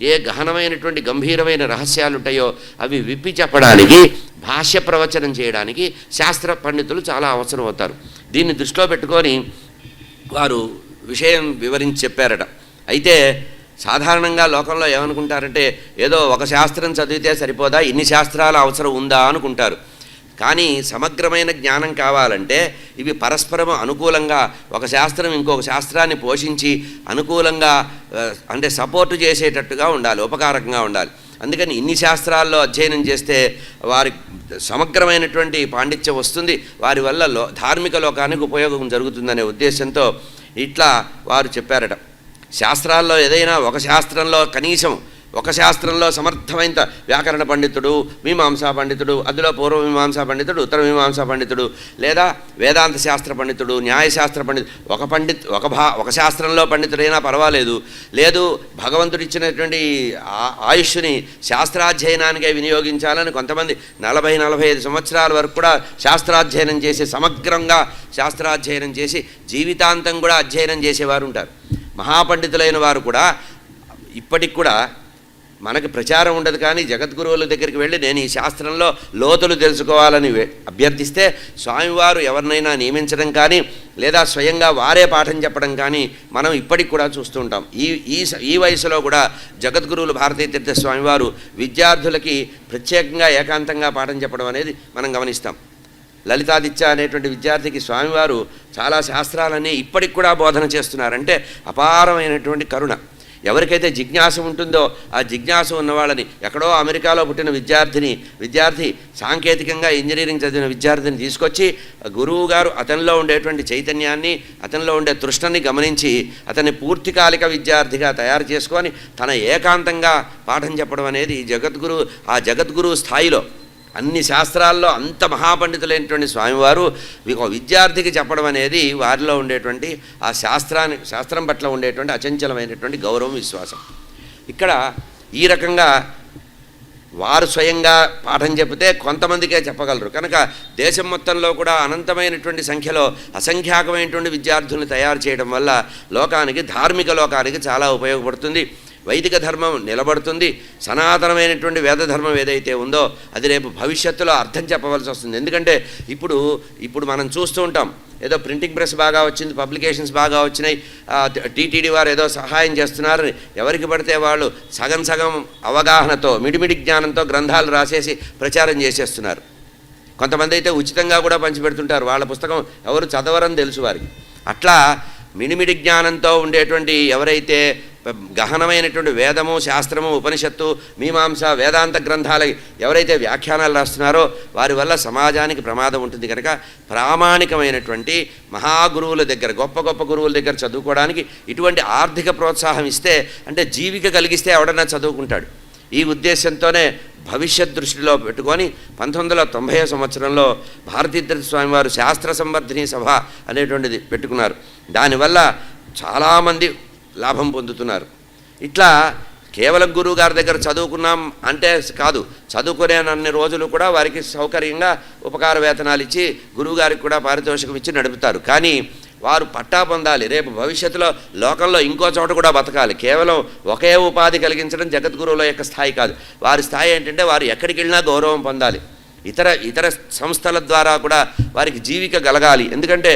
ఏ గహనమైనటువంటి గంభీరమైన రహస్యాలు ఉంటాయో అవి విప్పి చెప్పడానికి భాష్య ప్రవచనం చేయడానికి శాస్త్ర పండితులు చాలా అవసరం అవుతారు దీన్ని దృష్టిలో పెట్టుకొని వారు విషయం వివరించి చెప్పారట. అయితే సాధారణంగా లోకంలో ఏమనుకుంటారంటే ఏదో ఒక శాస్త్రం చదివితే సరిపోదా? ఇన్ని శాస్త్రాల అవసరం ఉందా? అనుకుంటారు. కానీ సమగ్రమైన జ్ఞానం కావాలంటే ఇవి పరస్పరం అనుకూలంగా ఒక శాస్త్రం ఇంకొక శాస్త్రాన్ని పోషించి అనుకూలంగా అంటే సపోర్టు చేసేటట్టుగా ఉండాలి ఉపకారకంగా ఉండాలి. అందుకని ఇన్ని శాస్త్రాల్లో అధ్యయనం చేస్తే వారి సమగ్రమైనటువంటి పాండిత్యం వస్తుంది. వారి వల్ల లో ధార్మిక లోకానికి ఉపయోగం జరుగుతుందనే ఉద్దేశంతో ఇట్లా వారు చెప్పారట. శాస్త్రాల్లో ఏదైనా ఒక శాస్త్రంలో కనీసం ఒక శాస్త్రంలో సమర్థమైన వ్యాకరణ పండితుడు మీమాంసా పండితుడు అందులో పూర్వ మీమాంసా పండితుడు ఉత్తర మీమాంసా పండితుడు లేదా వేదాంత శాస్త్ర పండితుడు న్యాయశాస్త్ర పండితుడు ఒక పండిత్ ఒక భా ఒక శాస్త్రంలో పండితుడైనా పర్వాలేదు. లేదు భగవంతుడు ఇచ్చినటువంటి ఆ- ఆయుష్ని శాస్త్రాధ్యయనానికే వినియోగించాలని కొంతమంది నలభై నలభై ఐదు సంవత్సరాల వరకు కూడా శాస్త్రాధ్యయనం చేసి సమగ్రంగా శాస్త్రాధ్యయనం చేసి జీవితాంతం కూడా అధ్యయనం చేసేవారు ఉంటారు మహాపండితులైన వారు కూడా ఇప్పటికి కూడా మనకు ప్రచారం ఉండదు కానీ జగద్గురువుల దగ్గరికి వెళ్ళి నేను ఈ శాస్త్రంలో లోతులు తెలుసుకోవాలని అభ్యర్థిస్తే స్వామివారు ఎవరినైనా నియమించడం కానీ లేదా స్వయంగా వారే పాఠం చెప్పడం కానీ మనం ఇప్పటికి కూడా చూస్తూ ఉంటాం. ఈ ఈ ఈ వయసులో కూడా జగద్గురువులు భారతీయ తీర్థ స్వామివారు విద్యార్థులకి ప్రత్యేకంగా ఏకాంతంగా పాఠం చెప్పడం అనేది మనం గమనిస్తాం. లలితాదిత్య అనేటువంటి విద్యార్థికి స్వామివారు చాలా శాస్త్రాలన్నీ ఇప్పటికి కూడా బోధన చేస్తున్నారంటే అపారమైనటువంటి కరుణ. ఎవరికైతే జిజ్ఞాస ఉంటుందో ఆ జిజ్ఞాస ఉన్నవాళ్ళని ఎక్కడో అమెరికాలో పుట్టిన విద్యార్థిని విద్యార్థి సాంకేతికంగా ఇంజనీరింగ్ చదివిన విద్యార్థిని తీసుకొచ్చి గురువు గారు అతనిలో ఉండేటువంటి చైతన్యాన్ని అతనిలో ఉండే తృష్ణని గమనించి అతన్ని పూర్తికాలిక విద్యార్థిగా తయారు చేసుకొని తన ఏకాంతంగా పాఠం చెప్పడం అనేది జగద్గురు ఆ జగద్గురు స్థాయిలో అన్ని శాస్త్రాల్లో అంత మహాపండితులైనటువంటి స్వామివారు ఒక విద్యార్థికి చెప్పడం అనేది వారిలో ఉండేటువంటి ఆ శాస్త్రాన్ని శాస్త్రం పట్ల ఉండేటువంటి అచంచలమైనటువంటి గౌరవం విశ్వాసం. ఇక్కడ ఈ రకంగా వారు స్వయంగా పాఠం చెబితే కొంతమందికే చెప్పగలరు. కనుక దేశం మొత్తంలో కూడా అనంతమైనటువంటి సంఖ్యలో అసంఖ్యాకమైనటువంటి విద్యార్థులను తయారు చేయడం వల్ల లోకానికి ధార్మిక లోకానికి చాలా ఉపయోగపడుతుంది. వైదిక ధర్మం నిలబడుతుంది సనాతనమైనటువంటి వేద ధర్మం ఏదైతే ఉందో అది రేపు భవిష్యత్తులో అర్థం చెప్పవలసి వస్తుంది. ఎందుకంటే ఇప్పుడు ఇప్పుడు మనం చూస్తూ ఉంటాం ఏదో ప్రింటింగ్ ప్రెస్ బాగా వచ్చింది పబ్లికేషన్స్ బాగా వచ్చినాయి టీటీడీ వారు ఏదో సహాయం చేస్తున్నారని ఎవరికి పడితే వాళ్ళు సగం సగం అవగాహనతో మిడిమిడి జ్ఞానంతో గ్రంథాలు రాసేసి ప్రచారం చేసేస్తున్నారు. కొంతమంది అయితే ఉచితంగా కూడా పంచిపెడుతుంటారు వాళ్ళ పుస్తకం ఎవరు చదవరని తెలుసు వారికి. అట్లా మిడిమిడి జ్ఞానంతో ఉండేటువంటి ఎవరైతే గహనమైనటువంటి వేదము శాస్త్రము ఉపనిషత్తు మీమాంస వేదాంత గ్రంథాలకి ఎవరైతే వ్యాఖ్యానాలు రాస్తున్నారో వారి వల్ల సమాజానికి ప్రమాదం ఉంటుంది కనుక ప్రామాణికమైనటువంటి మహాగురువుల దగ్గర గొప్ప గొప్ప గురువుల దగ్గర చదువుకోవడానికి ఇటువంటి ఆర్థిక ప్రోత్సాహం ఇస్తే అంటే జీవిక కలిగిస్తే ఎవడన్నా చదువుకుంటాడు. ఈ ఉద్దేశంతోనే భవిష్యత్ దృష్టిలో పెట్టుకొని పంతొమ్మిది వందల తొంభై సంవత్సరంలో భారతీద్ర స్వామివారు శాస్త్ర సంవర్ధిని సభ అనేటువంటిది పెట్టుకున్నారు. దానివల్ల చాలామంది లాభం పొందుతున్నారు. ఇట్లా కేవలం గురువు గారి దగ్గర చదువుకున్నాం అంటే కాదు చదువుకునేనన్ని రోజులు కూడా వారికి సౌకర్యంగా ఉపకార వేతనాలు ఇచ్చి గురువుగారికి కూడా పారితోషికం ఇచ్చి నడుపుతారు. కానీ వారు పట్టా పొందాలి. రేపు భవిష్యత్తులో లోకంలో ఇంకో చోట కూడా బతకాలి. కేవలం ఒకే ఉపాధి కలిగించడం జగద్గురువుల యొక్క స్థాయి కాదు. వారి స్థాయి ఏంటంటే వారు ఎక్కడికి వెళ్ళినా గౌరవం పొందాలి. ఇతర ఇతర సంస్థల ద్వారా కూడా వారికి జీవిక కలగాలి. ఎందుకంటే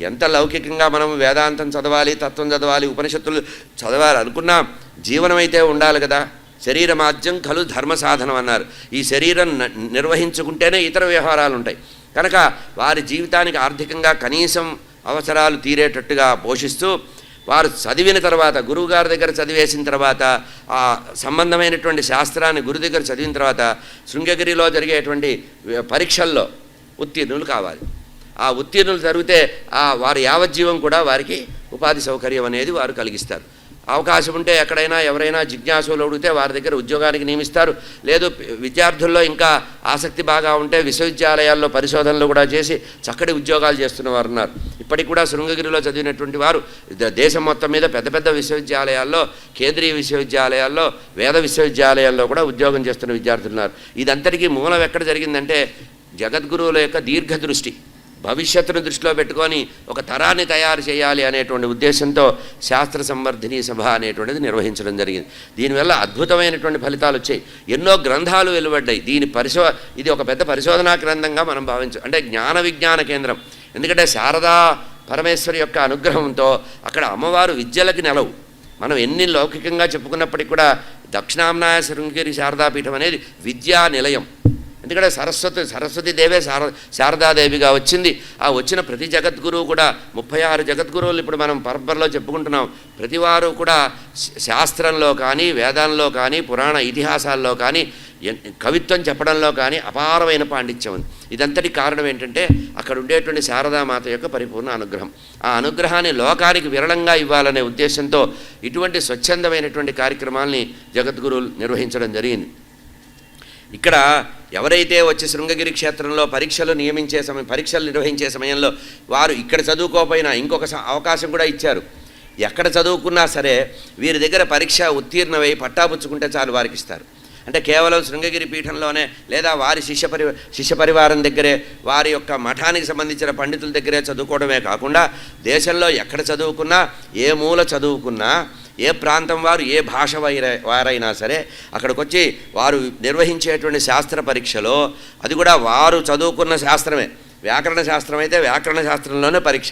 ఎంత లౌకికంగా మనం వేదాంతం చదవాలి తత్వం చదవాలి ఉపనిషత్తులు చదవాలి అనుకున్నా జీవనమైతే ఉండాలి కదా. శరీరమాద్యం కలు ధర్మ సాధనం అన్నారు. ఈ శరీరం నిర్వహించుకుంటేనే ఇతర వ్యవహారాలు ఉంటాయి కనుక వారి జీవితానికి ఆర్థికంగా కనీసం అవసరాలు తీరేటట్టుగా పోషిస్తూ వారు చదివిన తర్వాత గురువుగారి దగ్గర చదివేసిన తర్వాత ఆ సంబంధమైనటువంటి శాస్త్రాన్ని గురు దగ్గర చదివిన తర్వాత శృంగగిరిలో జరిగేటువంటి పరీక్షల్లో ఉత్తీర్ణులు కావాలి. ఆ ఉత్తీర్ణులు జరిగితే ఆ వారి యావజ్జీవం కూడా వారికి ఉపాధి సౌకర్యం అనేది వారు కలిగిస్తారు. అవకాశం ఉంటే ఎక్కడైనా ఎవరైనా జిజ్ఞాసులు అడిగితే వారి దగ్గర ఉద్యోగానికి నియమిస్తారు. లేదు విద్యార్థుల్లో ఇంకా ఆసక్తి బాగా ఉంటే విశ్వవిద్యాలయాల్లో పరిశోధనలు కూడా చేసి చక్కటి ఉద్యోగాలు చేస్తున్న వారు ఉన్నారు. ఇప్పటికి కూడా శృంగగిరిలో చదివినటువంటి వారు ద- దేశం మొత్తం మీద పెద్ద పెద్ద విశ్వవిద్యాలయాల్లో కేంద్రీయ విశ్వవిద్యాలయాల్లో వేద విశ్వవిద్యాలయాల్లో కూడా ఉద్యోగం చేస్తున్న విద్యార్థులు ఉన్నారు. ఇదంతటికీ మూలం ఎక్కడ జరిగిందంటే జగద్గురువుల యొక్క దీర్ఘదృష్టి. భవిష్యత్తును దృష్టిలో పెట్టుకొని ఒక తరాన్ని తయారు చేయాలి అనేటువంటి ఉద్దేశంతో శాస్త్ర సంవర్ధిని సభ అనేటువంటిది నిర్వహించడం జరిగింది. దీనివల్ల అద్భుతమైనటువంటి ఫలితాలు వచ్చాయి. ఎన్నో గ్రంథాలు వెలువడ్డాయి. దీని పరిశో ఇది ఒక పెద్ద పరిశోధనా గ్రంథంగా మనం భావించు అంటే జ్ఞాన విజ్ఞాన కేంద్రం. ఎందుకంటే శారదా పరమేశ్వరి యొక్క అనుగ్రహంతో అక్కడ అమ్మవారు విద్యలకి నెలవు. మనం ఎన్ని లౌకికంగా చెప్పుకున్నప్పటికీ కూడా దక్షిణాంనాయ శృంగేరి శారదాపీఠం అనేది విద్యా నిలయం. ఎందుకంటే సరస్వతి సరస్వతి దేవే శార శారదాదేవిగా వచ్చింది. ఆ వచ్చిన ప్రతి జగద్గురువు కూడా ముప్పై ఆరు జగద్గురువులు ఇప్పుడు మనం పరంపరలో చెప్పుకుంటున్నాం. ప్రతివారు కూడా శాస్త్రంలో కానీ వేదాల్లో కానీ పురాణ ఇతిహాసాల్లో కానీ కవిత్వం చెప్పడంలో కానీ అపారమైన పాండిత్యం ఉంది. ఇదంతటి కారణం ఏంటంటే అక్కడ ఉండేటువంటి శారదామాత యొక్క పరిపూర్ణ అనుగ్రహం. ఆ అనుగ్రహాన్ని లోకానికి విరళంగా ఇవ్వాలనే ఉద్దేశంతో ఇటువంటి స్వచ్ఛందమైనటువంటి కార్యక్రమాల్ని జగద్గురువులు నిర్వహించడం జరిగింది. ఇక్కడ ఎవరైతే వచ్చి శృంగగిరి క్షేత్రంలో పరీక్షలు నియమించే సమయం పరీక్షలు నిర్వహించే సమయంలో వారు ఇక్కడ చదువుకోకపోయినా ఇంకొక స- అవకాశం కూడా ఇచ్చారు. ఎక్కడ చదువుకున్నా సరే వీరి దగ్గర పరీక్ష ఉత్తీర్ణమై పట్టాపుచ్చుకుంటే చాలు వారికి ఇస్తారు. అంటే కేవలం శృంగగిరి పీఠంలోనే లేదా వారి శిష్య పరి శిష్య పరివారం దగ్గరే వారి యొక్క మఠానికి సంబంధించిన పండితుల దగ్గరే చదువుకోవడమే కాకుండా దేశంలో ఎక్కడ చదువుకున్నా ఏ మూల చదువుకున్నా ఏ ప్రాంతం వారు ఏ భాష వైర- వారైనా సరే అక్కడికి వచ్చి వారు నిర్వహించేటువంటి శాస్త్ర పరీక్షలో అది కూడా వారు చదువుకున్న శాస్త్రమే. వ్యాకరణ శాస్త్రం అయితే వ్యాకరణ శాస్త్రంలోనే పరీక్ష.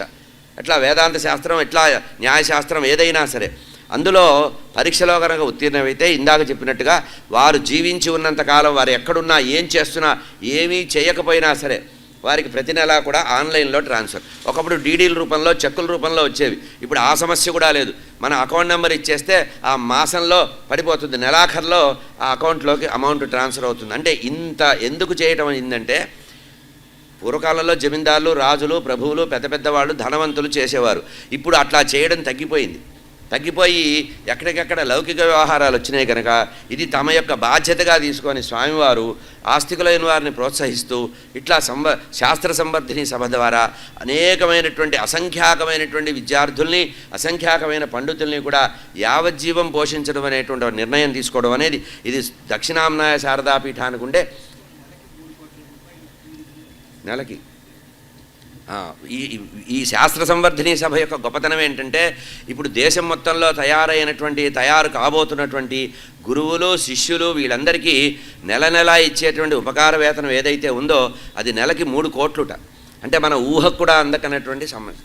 ఎట్లా వేదాంత శాస్త్రం ఎట్లా న్యాయశాస్త్రం ఏదైనా సరే. అందులో పరీక్షలో కనుక ఉత్తీర్ణమైతే ఇందాక చెప్పినట్టుగా వారు జీవించి ఉన్నంత కాలం వారు ఎక్కడున్నా ఏం చేస్తున్నా ఏమీ చేయకపోయినా సరే వారికి ప్రతి నెలా కూడా ఆన్లైన్లో ట్రాన్స్ఫర్. ఒకప్పుడు డీడీల రూపంలో చెక్కుల రూపంలో వచ్చేవి. ఇప్పుడు ఆ సమస్య కూడా లేదు. మన అకౌంట్ నెంబర్ ఇచ్చేస్తే ఆ మాసంలో పడిపోతుంది. నెలాఖరులో ఆ అకౌంట్లోకి అమౌంట్ ట్రాన్స్ఫర్ అవుతుంది. అంటే ఇంత ఎందుకు చేయటం అయిందంటే పూర్వకాలంలో జమీందారులు రాజులు ప్రభువులు పెద్ద పెద్దవాళ్ళు ధనవంతులు చేసేవారు. ఇప్పుడు అట్లా చేయడం తగ్గిపోయింది. తగ్గిపోయి ఎక్కడికెక్కడ లౌకిక వ్యవహారాలు వచ్చినాయి కనుక ఇది తమ యొక్క బాధ్యతగా తీసుకొని స్వామివారు ఆస్తికులైన వారిని ప్రోత్సహిస్తూ ఇట్లా సంబ శాస్త్ర సంవర్ధిని సభ ద్వారా అనేకమైనటువంటి అసంఖ్యాకమైనటువంటి విద్యార్థుల్ని అసంఖ్యాకమైన పండితుల్ని కూడా యావజ్జీవం పోషించడం అనేటువంటి నిర్ణయం తీసుకోవడం అనేది ఇది దక్షిణాంనాయ శారదాపీఠానికి ఉండే నెలకి. ఈ- ఈ శాస్త్ర సంవర్ధిని సభ యొక్క గొప్పతనం ఏంటంటే ఇప్పుడు దేశం మొత్తంలో తయారైనటువంటి తయారు కాబోతున్నటువంటి గురువులు శిష్యులు వీళ్ళందరికీ నెల నెల ఇచ్చేటువంటి ఉపకార వేతనం ఏదైతే ఉందో అది నెలకి మూడు కోట్లుట. అంటే మన ఊహకు కూడా అందకనటువంటి సమస్య.